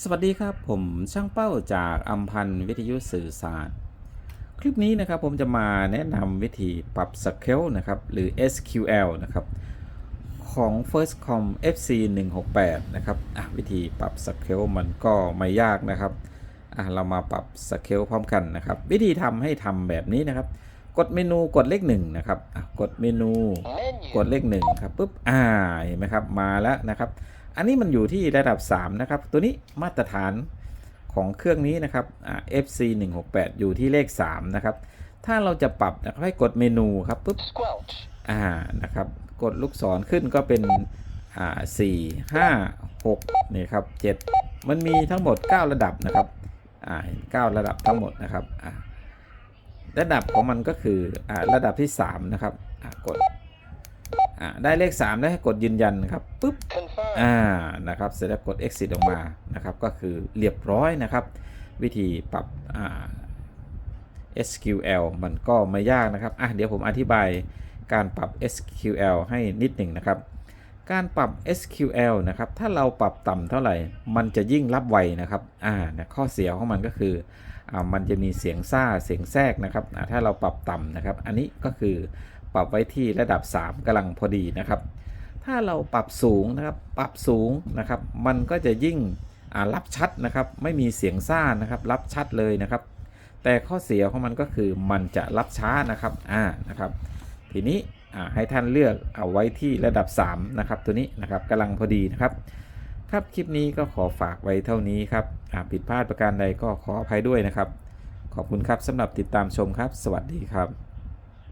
สวัสดีครับผมช่างเป้าจากอัมพันธ์วิทยุสื่อสารคลิปนี้นะครับผมจะมาแนะนำวิธีปรับสเกลนะครับหรือ SQL นะครับของ Firstcom FC 168นะครับวิธีปรับสเกลมันก็ไม่ยากนะครับเรามาปรับสเกลพร้อมกันนะครับ วิธีทำให้ทำแบบนี้นะครับ กดเมนูกดเลขหนึ่งนะครับกดเมนูกดเลขหนึ่งครับปุ๊บอ่าเห็นไหมครับมาแล้วนะครับ อันนี้มันอยู่ที่ระดับ 3 นะครับ ตัวนี้มาตรฐานของเครื่องนี้นะครับอ่า FC 168อยู่ที่เลข 3 นะครับ ถ้าเราจะปรับนะครับให้กดเมนูครับปุ๊บ Squelch. อ่านะครับกดลูกศรขึ้นก็เป็นอ่าสี่ห้าหกนี่ครับเจ็ดมันมีทั้งหมด 9 ระดับนะครับอ่าเก้าระดับทั้งหมดนะครับอ่าระดับของมันก็คืออ่าระดับที่ 3 นะครับอ่ากดอ่าได้เลข 3 แล้วให้กดยืนยันครับปุ๊บ Confirm. อ่านะครับเสร็จแล้วกด exit ออกมานะครับ ก็คือเรียบร้อยนะครับ วิธีปรับอ่า SQL มันก็ไม่ยากนะครับอะเดี๋ยวผมอธิบายการปรับ SQL ให้นิดหนึ่งนะครับ การปรับ SQL นะครับ ถ้าเราปรับต่ำเท่าไหร่ มันจะยิ่งรับไวนะครับอ่านะข้อเสียของมันก็คืออ่ามันจะมีเสียงซ่าเสียงแทรกนะครับอ่าถ้าเราปรับต่ำนะครับ อันนี้ก็คือปรับไว้ที่ระดับ 3กำลังพอดีนะครับ ถ้าเราปรับสูงนะครับ ปรับสูงนะครับ มันก็จะยิ่งรับชัดนะครับ ไม่มีเสียงซ่านะครับ รับชัดเลยนะครับ แต่ข้อเสียของมันก็คือมันจะรับช้านะครับ อ่า นะครับ ทีนี้ให้ท่านเลือกเอาไว้ที่ระดับ 3 นะครับ ตัวนี้นะครับกำลังพอดีนะครับ ครับ คลิปนี้ก็ขอฝากไว้เท่านี้ครับอ่าผิดพลาดประการใดก็ขออภัยด้วยนะครับ ขอบคุณครับสำหรับติดตามชมครับ สวัสดีครับ